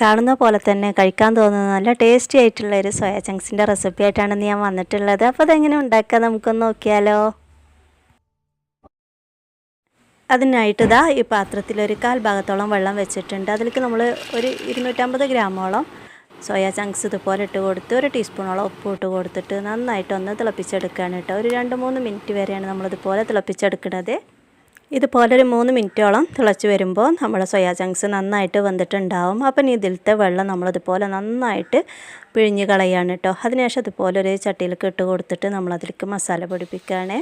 കാണുന്ന പോലെ തന്നെ കഴിക്കാൻ തോന്നുന്ന നല്ല ടേസ്റ്റി ആയിട്ടുള്ള ഒരു സോയ ചങ്ക്സിന്റെ റെസിപ്പി ആയിട്ടാണ് ഞാൻ വന്നിട്ടുള്ളത്. അപ്പോൾ അതെങ്ങനെ ഉണ്ടാക്കാം? നമുക്കൊന്ന് നോക്കിയാലോ. അതിനായിട്ട് ഇതാ ഈ പാത്രത്തിൽ ഒരു കാൽ ഭാഗത്തോളം വെള്ളം വെച്ചിട്ടുണ്ട്. അതിലേക്ക് നമ്മൾ ഒരു ഇരുന്നൂറ്റമ്പത് ഗ്രാമോളം സോയ ചങ്ക്സ് ഇതുപോലെ ഇട്ട് കൊടുത്ത് ഒരു ടീസ്പൂണോളം ഉപ്പ് ഇട്ട് കൊടുത്തിട്ട് നന്നായിട്ടൊന്ന് തിളപ്പിച്ചെടുക്കുകയാണ് കേട്ടോ. ഒരു രണ്ട് മൂന്ന് മിനിറ്റ് വരെയാണ് നമ്മളിതുപോലെ തിളപ്പിച്ചെടുക്കുന്നത് ഇതുപോലെ ഒരു മൂന്ന് മിനിറ്റോളം തിളച്ച് വരുമ്പോൾ നമ്മുടെ സോയാ ചങ്ക്സ് നന്നായിട്ട് വെന്തിട്ടുണ്ടാവും അപ്പം ഇനി ഇതിലത്തെ വെള്ളം നമ്മളിതുപോലെ നന്നായിട്ട് പിഴിഞ്ഞ് കളയാണ് കേട്ടോ അതിനുശേഷം ഇതുപോലെ ഒരു ചട്ടിയിലേക്ക് ഇട്ട് കൊടുത്തിട്ട് നമ്മളതിലേക്ക് മസാല പൊടിപ്പിക്കുകയാണ്.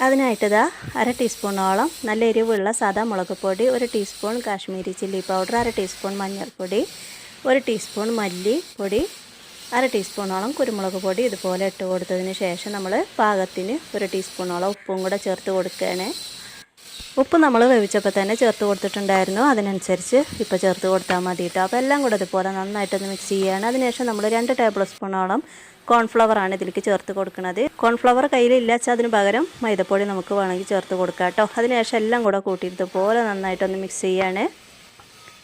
അതിനായിട്ട് ഇതാ അര ടീസ്പൂണോളം നല്ല എരിവുള്ള സാധാ മുളക് പൊടി ഒരു ടീസ്പൂൺ കാശ്മീരി ചില്ലി പൗഡർ അര ടീസ്പൂൺ മഞ്ഞൾപ്പൊടി ഒരു ടീസ്പൂൺ മല്ലിപ്പൊടി അര ടീസ്പൂണോളം കുരുമുളക് പൊടി ഇതുപോലെ ഇട്ട് കൊടുത്തതിന് ശേഷം നമ്മൾ പാകത്തിന് ഒരു ടീസ്പൂണോളം ഉപ്പും കൂടെ ചേർത്ത് കൊടുക്കുകയാണ്. ഉപ്പ് നമ്മൾ വേവിച്ചപ്പോൾ തന്നെ ചേർത്ത് കൊടുത്തിട്ടുണ്ടായിരുന്നു. അതിനനുസരിച്ച് ഇപ്പോൾ ചേർത്ത് കൊടുത്താൽ മതി കേട്ടോ അപ്പോൾ എല്ലാം കൂടെ ഇതുപോലെ നന്നായിട്ടൊന്ന് മിക്സ് ചെയ്യുകയാണ്. അതിനുശേഷം നമ്മൾ രണ്ട് ടേബിൾ സ്പൂണോളം കോൺഫ്ലവർ ആണ് ഇതിലേക്ക് ചേർത്ത് കൊടുക്കുന്നത്. കോൺഫ്ലവർ കയ്യിലില്ല വെച്ചാൽ അതിന് പകരം മൈദപ്പൊടി നമുക്ക് വേണമെങ്കിൽ ചേർത്ത് കൊടുക്കാം കേട്ടോ. അതിനുശേഷം എല്ലാം കൂടെ കൂട്ടിയിട്ട് ഇതുപോലെ നന്നായിട്ടൊന്ന് മിക്സ് ചെയ്യുകയാണ്.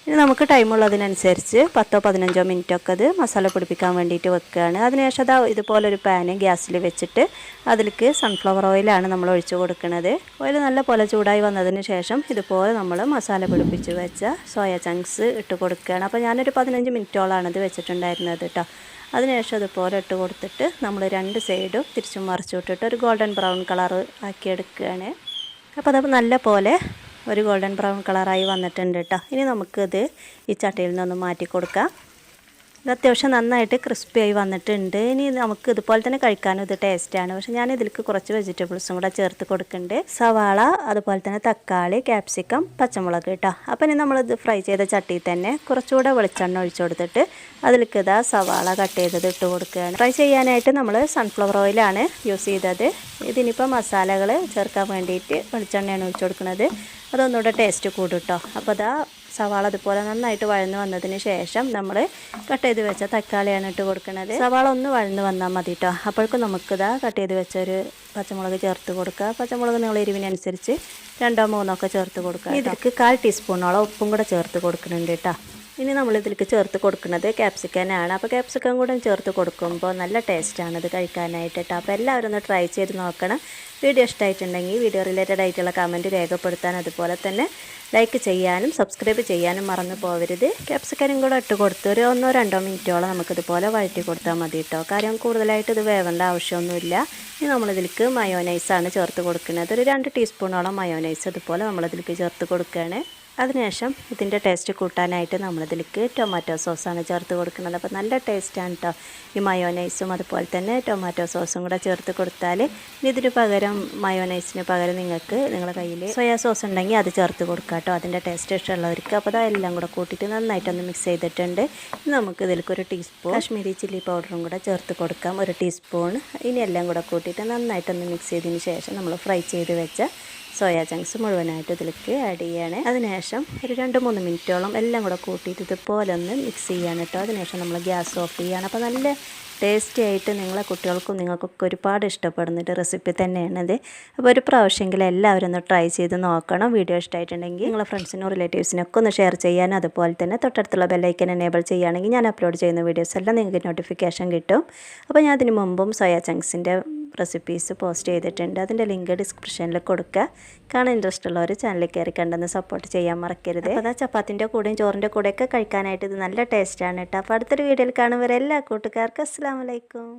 ഇനി നമുക്ക് ടൈമുള്ളതിനനുസരിച്ച് പത്തോ പതിനഞ്ചോ മിനിറ്റൊക്കെ അത് മസാല പിടിപ്പിക്കാൻ വേണ്ടിയിട്ട് വെക്കുകയാണ്. അതിനുശേഷം അത് ഇതുപോലൊരു പാന് ഗ്യാസിൽ വെച്ചിട്ട് അതിലേക്ക് സൺഫ്ലവർ ഓയിലാണ് നമ്മൾ ഒഴിച്ചു കൊടുക്കുന്നത് ഓയിൽ നല്ല പോലെ ചൂടായി വന്നതിന് ശേഷം ഇതുപോലെ നമ്മൾ മസാല പിടിപ്പിച്ച് വെച്ച സോയ ചങ്ക്സ് ഇട്ട് കൊടുക്കുകയാണ്. അപ്പോൾ ഞാനൊരു പതിനഞ്ച് മിനിറ്റോളാണ് ഇത് വെച്ചിട്ടുണ്ടായിരുന്നത് കേട്ടോ അതിനുശേഷം ഇതുപോലെ ഇട്ട് കൊടുത്തിട്ട് നമ്മൾ രണ്ട് സൈഡും തിരിച്ചും മറിച്ചു വിട്ടിട്ട് ഒരു ഗോൾഡൻ ബ്രൗൺ കളർ ആക്കിയെടുക്കുകയാണ്. അപ്പോൾ അത് നല്ല പോലെ ഒരു ഗോൾഡൻ ബ്രൗൺ കളറായി വന്നിട്ടുണ്ട് കേട്ടോ ഇനി നമുക്കിത് ഈ ചട്ടിയിൽ നിന്നൊന്ന് മാറ്റി കൊടുക്കാം ഇത് അത്യാവശ്യം നന്നായിട്ട് ക്രിസ്പി ആയി വന്നിട്ടുണ്ട്. ഇനി നമുക്ക് ഇതുപോലെ തന്നെ കഴിക്കാനും ഇത് ടേസ്റ്റാണ് പക്ഷേ ഞാൻ ഇതിലേക്ക് കുറച്ച് വെജിറ്റബിൾസും കൂടെ ചേർത്ത് കൊടുക്കുന്നുണ്ട്. സവാള അതുപോലെ തന്നെ തക്കാളി ക്യാപ്സിക്കം പച്ചമുളക് കേട്ടോ. അപ്പം ഇനി നമ്മളിത് ഫ്രൈ ചെയ്ത ചട്ടിയിൽ തന്നെ കുറച്ചുകൂടെ വെളിച്ചെണ്ണ ഒഴിച്ചു കൊടുത്തിട്ട് അതിലേക്ക് ഇതാ സവാള കട്ട് ചെയ്തത് ഇട്ട് കൊടുക്കുകയാണ്. ഫ്രൈ ചെയ്യാനായിട്ട് നമ്മൾ സൺഫ്ലവർ ഓയിലാണ് യൂസ് ചെയ്തത്. ഇതിനിപ്പോൾ മസാലകൾ ചേർക്കാൻ വേണ്ടിയിട്ട് വെളിച്ചെണ്ണയാണ് ഒഴിച്ചു കൊടുക്കുന്നത്. അതൊന്നുകൂടെ ടേസ്റ്റ് കൂടും കേട്ടോ. അപ്പോൾ അതാ സവാള അതുപോലെ നന്നായിട്ട് വഴന്ന് വന്നതിന് ശേഷം നമ്മൾ കട്ട് ചെയ്ത് വെച്ച തക്കാളിയാണ് ഇട്ട് കൊടുക്കുന്നത്. സവാള ഒന്ന് വഴന്ന് വന്നാൽ മതി കേട്ടോ അപ്പോഴേക്കും നമുക്കിതാ കട്ട് ചെയ്ത് വെച്ച ഒരു പച്ചമുളക് ചേർത്ത് കൊടുക്കുക പച്ചമുളക് നിങ്ങൾ എരിവിനനുസരിച്ച് രണ്ടോ മൂന്നോ ഒക്കെ ചേർത്ത് കൊടുക്കുക ഇതിലേക്ക് കാൽ ടീസ്പൂണോളം ഉപ്പും കൂടെ ചേർത്ത് കൊടുക്കുന്നുണ്ട് കേട്ടോ ഇനി നമ്മൾ ഇതിലേക്ക് ചേർത്ത് കൊടുക്കുന്നത് ക്യാപ്സിക്കനാണ് അപ്പോൾ ക്യാപ്സിക്കൻ കൂടെ ചേർത്ത് കൊടുക്കുമ്പോൾ നല്ല ടേസ്റ്റാണ് ഇത് കഴിക്കാനായിട്ട് കേട്ടോ അപ്പോൾ എല്ലാവരും ഒന്ന് ട്രൈ ചെയ്ത് നോക്കണം. വീഡിയോ ഇഷ്ടമായിട്ടുണ്ടെങ്കിൽ വീഡിയോ റിലേറ്റഡ് ആയിട്ടുള്ള കമന്റ് രേഖപ്പെടുത്താൻ അതുപോലെ തന്നെ ലൈക്ക് ചെയ്യാനും സബ്സ്ക്രൈബ് ചെയ്യാനും മറന്നു പോകരുത് ക്യാപ്സിക്കനും കൂടെ ഇട്ട് കൊടുത്ത് ഒരു ഒന്നോ രണ്ടോ മിനിറ്റോളം നമുക്കിതുപോലെ വഴറ്റി കൊടുത്താൽ മതി കേട്ടോ കാര്യം കൂടുതലായിട്ട് ഇത് വേവേണ്ട ആവശ്യമൊന്നുമില്ല. ഇനി നമ്മളിതിലേക്ക് മയോനൈസാണ് ചേർത്ത് കൊടുക്കുന്നത്. ഒരു രണ്ട് ടീസ്പൂണോളം മയോനൈസ് ഇതുപോലെ നമ്മളിതിലേക്ക് ചേർത്ത് കൊടുക്കുകയാണ്. അതിനുശേഷം ഇതിന്റെ ടേസ്റ്റ് കൂട്ടാനായിട്ട് നമ്മളിതിലേക്ക് ടൊമാറ്റോ സോസാണ് ചേർത്ത് കൊടുക്കുന്നത്. അപ്പോൾ നല്ല ടേസ്റ്റാണ് കേട്ടോ ഈ മയോനൈസും അതുപോലെ തന്നെ ടൊമാറ്റോ സോസും കൂടെ ചേർത്ത് കൊടുത്താൽ ഇതിന് പകരം മയോനൈസിന് പകരം നിങ്ങൾക്ക് നിങ്ങളുടെ കയ്യിൽ സോയാ സോസ് ഉണ്ടെങ്കിൽ അത് ചേർത്ത് കൊടുക്കുക കേട്ടോ അതിന്റെ ടേസ്റ്റ് ഇഷ്ടമുള്ളവർക്ക്. അപ്പോൾ അതെല്ലാം കൂടെ കൂട്ടിയിട്ട് നന്നായിട്ടൊന്ന് മിക്സ് ചെയ്തിട്ടുണ്ട്. നമുക്ക് ഇതിലേക്ക് ഒരു ടീസ്പൂൺ കാശ്മീരി ചില്ലി പൗഡറും കൂടെ ചേർത്ത് കൊടുക്കാം. ഒരു ടീസ്പൂൺ ഇനി എല്ലാം കൂടെ കൂട്ടിയിട്ട് നന്നായിട്ടൊന്ന് മിക്സ് ചെയ്തതിന് ശേഷം നമ്മൾ ഫ്രൈ ചെയ്ത് വെച്ച സോയാ ചങ്ക്സ് മുഴുവനായിട്ട് ഇതിലേക്ക് ആഡ് ചെയ്യാണ്. അതിനുശേഷം ഒരു രണ്ട് മൂന്ന് മിനിറ്റോളം എല്ലാം കൂടെ കൂട്ടിയിട്ട് ഇതുപോലെ ഒന്ന് മിക്സ് ചെയ്യാണ് കേട്ടോ. അതിനുശേഷം നമ്മൾ ഗ്യാസ് ഓഫ് ചെയ്യുകയാണ് അപ്പോൾ നല്ല ടേസ്റ്റി ആയിട്ട് നിങ്ങളെ കുട്ടികൾക്കും നിങ്ങൾക്കൊക്കെ ഒരുപാട് ഇഷ്ടപ്പെടുന്ന ഒരു റെസിപ്പി തന്നെയാണിത്. അപ്പോൾ ഒരു പ്രാവശ്യമെങ്കിലും എല്ലാവരും ഒന്ന് ട്രൈ ചെയ്ത് നോക്കണം. വീഡിയോ ഇഷ്ടമായിട്ടുണ്ടെങ്കിൽ നിങ്ങളെ ഫ്രണ്ട്സിനും റിലേറ്റീവ്സിനൊക്കെ ഒന്ന് ഷെയർ ചെയ്യാനും അതുപോലെ തന്നെ തൊട്ടടുത്തുള്ള ബെല്ലൈക്കൻ എനേബിൾ ചെയ്യുകയാണെങ്കിൽ ഞാൻ അപ്ലോഡ് ചെയ്യുന്ന വീഡിയോസ് എല്ലാം നിങ്ങൾക്ക് നോട്ടിഫിക്കേഷൻ കിട്ടും. അപ്പോൾ ഞാൻ അതിന് മുമ്പും സോയാ ചങ്ക്സിന്റെ റെസിപ്പീസ് പോസ്റ്റ് ചെയ്തിട്ടുണ്ട്. അതിന്റെ ലിങ്ക് ഡിസ്ക്രിപ്ഷനിൽ കൊടുക്കുക കാണാൻ ഇൻട്രസ്റ്റ് ഉള്ളവർ ചാനലിൽ കയറി കണ്ടെന്ന് സപ്പോർട്ട് ചെയ്യാൻ മറക്കരുത്. അപ്പോൾ അതാ ചപ്പാത്തിന്റെ കൂടെയും ചോറിന്റെ കൂടെയൊക്കെ കഴിക്കാനായിട്ട് ഇത് നല്ല ടേസ്റ്റാണ് കേട്ടോ അപ്പോൾ അടുത്തൊരു വീഡിയോയിൽ കാണുമ്പോൾ എല്ലാ കൂട്ടുകാർക്കും. അസ്സാം വലൈക്കും